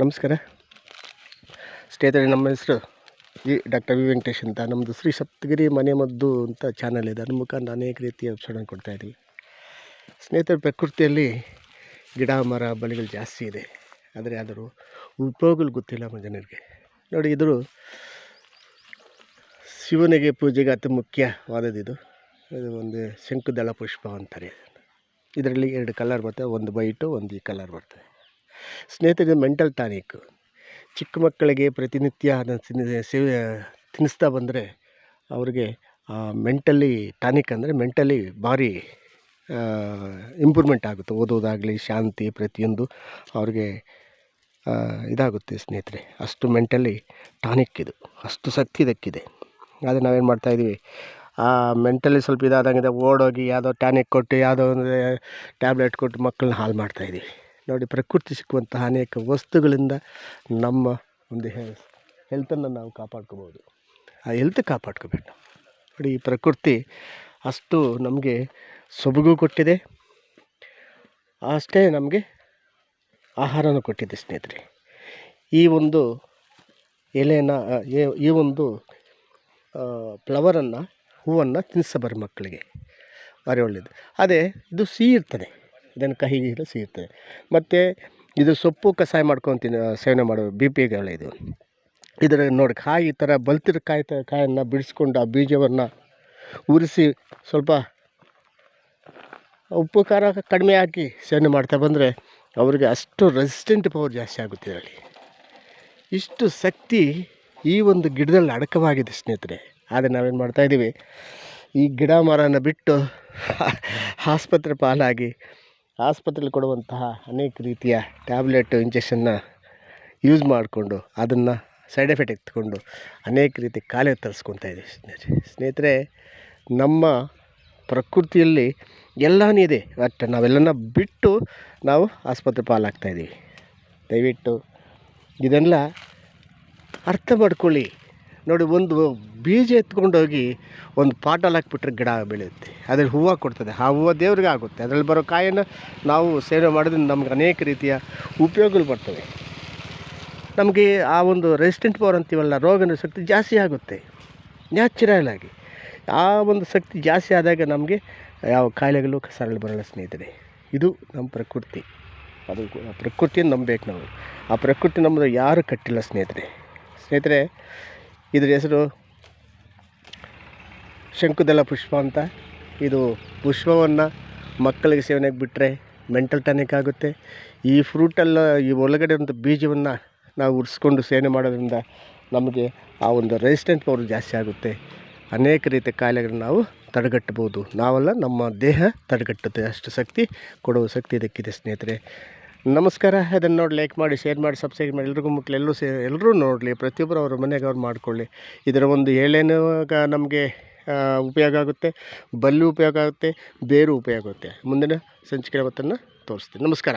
ನಮಸ್ಕಾರ. ಸ್ನೇಹಿತರೆ, ನಮ್ಮ ಹೆಸರು ಈ ಡಾಕ್ಟರ್ ವಿ ವೆಂಕಟೇಶ್ ಅಂತ. ನಮ್ಮದು ಶ್ರೀ ಸಪ್ತಗಿರಿ ಮನೆ ಮದ್ದು ಅಂತ ಚಾನಲ್ ಇದೆ. ಅದ್ರ ಮುಖಾಂತರ ಅನೇಕ ರೀತಿಯ ಕೊಡ್ತಾ ಕೊಡ್ತಾಯಿದ್ದೀವಿ ಸ್ನೇಹಿತರೆ, ಪ್ರಕೃತಿಯಲ್ಲಿ ಗಿಡ, ಮರ ಬಳ್ಳಿಗಳು ಜಾಸ್ತಿ ಇದೆ. ಆದರೆ ಅದರ ಉಪಯೋಗಗಳು ಗೊತ್ತಿಲ್ಲ ನಮ್ಮ ಜನರಿಗೆ ನೋಡಿ, ಇದ್ರು ಶಿವನಿಗೆ ಪೂಜೆಗೆ ಅತಿ ಮುಖ್ಯವಾದದ್ದು ಇದು. ಒಂದು ಶಂಕುದಳ ಪುಷ್ಪ ಅಂತಾರೆ. ಇದರಲ್ಲಿ ಎರಡು ಕಲರ್ ಬರ್ತವೆ ಒಂದು ವೈಟು ಒಂದು ಈ ಕಲರ್ ಬರ್ತದೆ. ಸ್ನೇಹಿತರೆ ಮೆಂಟಲ್ ಟಾನಿಕ್. ಚಿಕ್ಕ ಮಕ್ಕಳಿಗೆ ಪ್ರತಿನಿತ್ಯ ಅದನ್ನು ಸೇವೆ ತಿನ್ನಿಸ್ತಾ ಬಂದರೆ ಅವ್ರಿಗೆ ಮೆಂಟಲಿ ಟಾನಿಕ್ ಅಂದರೆ ಮೆಂಟಲಿ ಭಾರಿ ಇಂಪ್ರೂವ್ಮೆಂಟ್ ಆಗುತ್ತೆ. ಓದೋದಾಗಲಿ, ಶಾಂತಿ ಪ್ರತಿಯೊಂದು ಅವ್ರಿಗೆ ಇದಾಗುತ್ತೆ ಸ್ನೇಹಿತರೆ. ಅಷ್ಟು ಮೆಂಟಲಿ ಟಾನಿಕ್ ಇದು. ಅಷ್ಟು ಶಕ್ತಿ ಇದಕ್ಕಿದೆ. ಆದರೆ ನಾವೇನು ಮಾಡ್ತಾಯಿದ್ದೀವಿ ಆ ಮೆಂಟಲಿ ಸ್ವಲ್ಪ ಇದಾದಂಗಿದೆ ಓಡೋಗಿ ಯಾವುದೋ ಟಾನಿಕ್ ಕೊಟ್ಟು, ಯಾವುದೋ ಒಂದು ಟ್ಯಾಬ್ಲೆಟ್ ಕೊಟ್ಟು ಮಕ್ಕಳನ್ನ ಹಾಳು ಮಾಡ್ತಾಯಿದ್ದೀವಿ ನೋಡಿ, ಪ್ರಕೃತಿ ಸಿಕ್ಕುವಂತಹ ಅನೇಕ ವಸ್ತುಗಳಿಂದ ನಮ್ಮ ಒಂದು ಹೆಲ್ತನ್ನು ನಾವು ಕಾಪಾಡ್ಕೋಬೋದು ಆ ಹೆಲ್ತ್ ಕಾಪಾಡ್ಕೋಬೇಕು. ನೋಡಿ, ಈ ಪ್ರಕೃತಿ ಅಷ್ಟು ನಮಗೆ ಸೊಬಗು ಕೊಟ್ಟಿದೆ. ಅಷ್ಟೇ ನಮಗೆ ಆಹಾರನೂ ಕೊಟ್ಟಿದೆ ಸ್ನೇಹಿತರೆ. ಈ ಒಂದು ಎಲೆನ ಈ ಒಂದು ಫ್ಲವರನ್ನು, ಹೂವನ್ನು ತಿನ್ನಿಸಬಾರ್ದು ಮಕ್ಕಳಿಗೆ. ಭಾರಿ ಒಳ್ಳೆಯದು ಅದೇ, ಇದು ಸಿಹಿ ಇರ್ತದೆ. ಇದನ್ನು ಕಹಿ ಸಿಹಿ ಸಿಗುತ್ತದೆ ಮತ್ತು ಇದು ಸೊಪ್ಪು ಕಷಾಯ ಮಾಡ್ಕೊಂಡು ತಿನ್ನೋ, ಸೇವನೆ ಮಾಡೋ ಬಿ ಪಿಗೆ ಇದು. ಇದರ ನೋಡಿ ಕಾಯಿ ಈ ಥರ ಬಲ್ತಿರೋ ಕಾಯಿ ತ, ಕಾಯನ್ನು ಬಿಡಿಸ್ಕೊಂಡು ಆ ಬೀಜವನ್ನು ಉರಿಸಿ ಸ್ವಲ್ಪ ಉಪ್ಪು, ಖಾರ ಕಡಿಮೆ ಹಾಕಿ ಸೇವನೆ ಮಾಡ್ತಾ ಬಂದರೆ ಅವರಿಗೆ ಅಷ್ಟು ರೆಸಿಸ್ಟೆಂಟ್ ಪವರ್ ಜಾಸ್ತಿ ಆಗುತ್ತೆ ಇದರಲ್ಲಿ. ಇಷ್ಟು ಶಕ್ತಿ ಈ ಒಂದು ಗಿಡದಲ್ಲಿ ಅಡಕವಾಗಿದೆ ಸ್ನೇಹಿತರೆ. ಆದರೆ ನಾವೇನು ಮಾಡ್ತಾಯಿದ್ದೀವಿ ಈ ಗಿಡ ಮರನ ಬಿಟ್ಟು ಆಸ್ಪತ್ರೆ ಪಾಲಾಗಿ ಆಸ್ಪತ್ರೆಯಲ್ಲಿ ಕೊಡುವಂತಹ ಅನೇಕ ರೀತಿಯ ಟ್ಯಾಬ್ಲೆಟ್ ಇಂಜೆಕ್ಷನ್ನ ಯೂಸ್ ಮಾಡಿಕೊಂಡು ಅದನ್ನು ಸೈಡ್ ಎಫೆಕ್ಟ್ ಎತ್ಕೊಂಡು ಅನೇಕ ರೀತಿ ಕಾಲೇ ತರಿಸ್ಕೊತಾ ಇದೆ ಸ್ನೇಹಿತರೆ. ಸ್ನೇಹಿತರೆ, ನಮ್ಮ ಪ್ರಕೃತಿಯಲ್ಲಿ ಎಲ್ಲಾನು ಇದೆ. ಬಟ್ ನಾವೆಲ್ಲನ ಬಿಟ್ಟು ನಾವು ಆಸ್ಪತ್ರೆ ಪಾಲಾಗ್ತಾಯಿದ್ದೀವಿ ದಯವಿಟ್ಟು ಇದೆಲ್ಲ ಅರ್ಥ ಮಾಡ್ಕೊಳ್ಳಿ. ನೋಡಿ, ಒಂದು ಬೀಜ ಎತ್ಕೊಂಡೋಗಿ ಒಂದು ಪಾಟಲ್ಲಿ ಹಾಕ್ಬಿಟ್ರೆ ಗಿಡ ಬೆಳೆಯುತ್ತೆ. ಅದ್ರಲ್ಲಿ ಹೂವು ಕೊಡ್ತದೆ. ಆ ಹೂವು ದೇವ್ರಿಗೆ ಆಗುತ್ತೆ. ಅದರಲ್ಲಿ ಬರೋ ಕಾಯನ್ನು ನಾವು ಸೇವೆ ಮಾಡೋದ್ರಿಂದ ನಮ್ಗೆ ಅನೇಕ ರೀತಿಯ ಉಪಯೋಗಗಳು ಬರ್ತವೆ. ನಮಗೆ ಆ ಒಂದು ರೆಸಿಸ್ಟೆಂಟ್ ಪವರ್ ಅಂತೀವಲ್ಲ, ರೋಗ ಶಕ್ತಿ ಜಾಸ್ತಿ ಆಗುತ್ತೆ. ನ್ಯಾಚುರಲ್ ಆಗಿ. ಆ ಒಂದು ಶಕ್ತಿ ಜಾಸ್ತಿ ಆದಾಗ ನಮಗೆ ಯಾವ ಕಾಯಿಲೆಗಳು ಸರಳ ಬರಲ್ಲ ಸ್ನೇಹಿತರೆ. ಇದು ನಮ್ಮ ಪ್ರಕೃತಿ. ಅದು ಪ್ರಕೃತಿಯನ್ನು ನಂಬಬೇಕು ನಾವು. ಆ ಪ್ರಕೃತಿ ನಮ್ಮದು ಯಾರು ಕಟ್ಟಿಲ್ಲ ಸ್ನೇಹಿತರೆ. ಸ್ನೇಹಿತರೆ ಇದ್ರ ಹೆಸರು ಶಂಕುದಳ ಪುಷ್ಪ ಅಂತ. ಇದು ಪುಷ್ಪವನ್ನು ಮಕ್ಕಳಿಗೆ ಸೇವನೆಗೆ ಬಿಟ್ಟರೆ ಮೆಂಟಲ್ ಟಾನಿಕ್ ಆಗುತ್ತೆ. ಈ ಫ್ರೂಟಲ್ಲ, ಈ ಒಳಗಡೆ ಒಂದು ಬೀಜವನ್ನು ನಾವು ಉರಿಸ್ಕೊಂಡು ಸೇವನೆ ಮಾಡೋದ್ರಿಂದ ನಮಗೆ ಆ ಒಂದು ರೆಸಿಸ್ಟೆಂಟ್ ಪವರ್ ಜಾಸ್ತಿ ಆಗುತ್ತೆ. ಅನೇಕ ರೀತಿಯ ಕಾಯಿಲೆಗಳನ್ನ ನಾವು ತಡೆಗಟ್ಟಬಹುದು. ನಾವೆಲ್ಲ ನಮ್ಮ ದೇಹ ತಡೆಗಟ್ಟುತ್ತೆ. ಅಷ್ಟು ಶಕ್ತಿ ಕೊಡುವ ಶಕ್ತಿ ಇದಕ್ಕಿದೆ ಸ್ನೇಹಿತರೆ. ನಮಸ್ಕಾರ. ಅದನ್ನು ನೋಡಿ ಲೈಕ್ ಮಾಡಿ ಶೇರ್ ಮಾಡಿ ಸಬ್ಸ್ಕ್ರೈಬ್ ಮಾಡಿ, ಎಲ್ರಿಗೂ ಮಕ್ಕಳು ಎಲ್ಲರೂ ಸೇ ಎಲ್ಲರೂ ನೋಡಲಿ, ಪ್ರತಿಯೊಬ್ಬರು ಅವ್ರ ಮನೆಗೆ ಅವ್ರು ಮಾಡಿಕೊಳ್ಳಿ. ಇದರ ಒಂದು ಎಳೆನೂ ನಮಗೆ ಉಪಯೋಗ ಆಗುತ್ತೆ, ಬಲ್ಲು ಉಪಯೋಗ ಆಗುತ್ತೆ, ಬೇರು ಉಪಯೋಗ ಆಗುತ್ತೆ. ಮುಂದಿನ ಸಂಚಿಕೆ ಅವತ್ತನ್ನು ತೋರಿಸ್ತೀನಿ. ನಮಸ್ಕಾರ.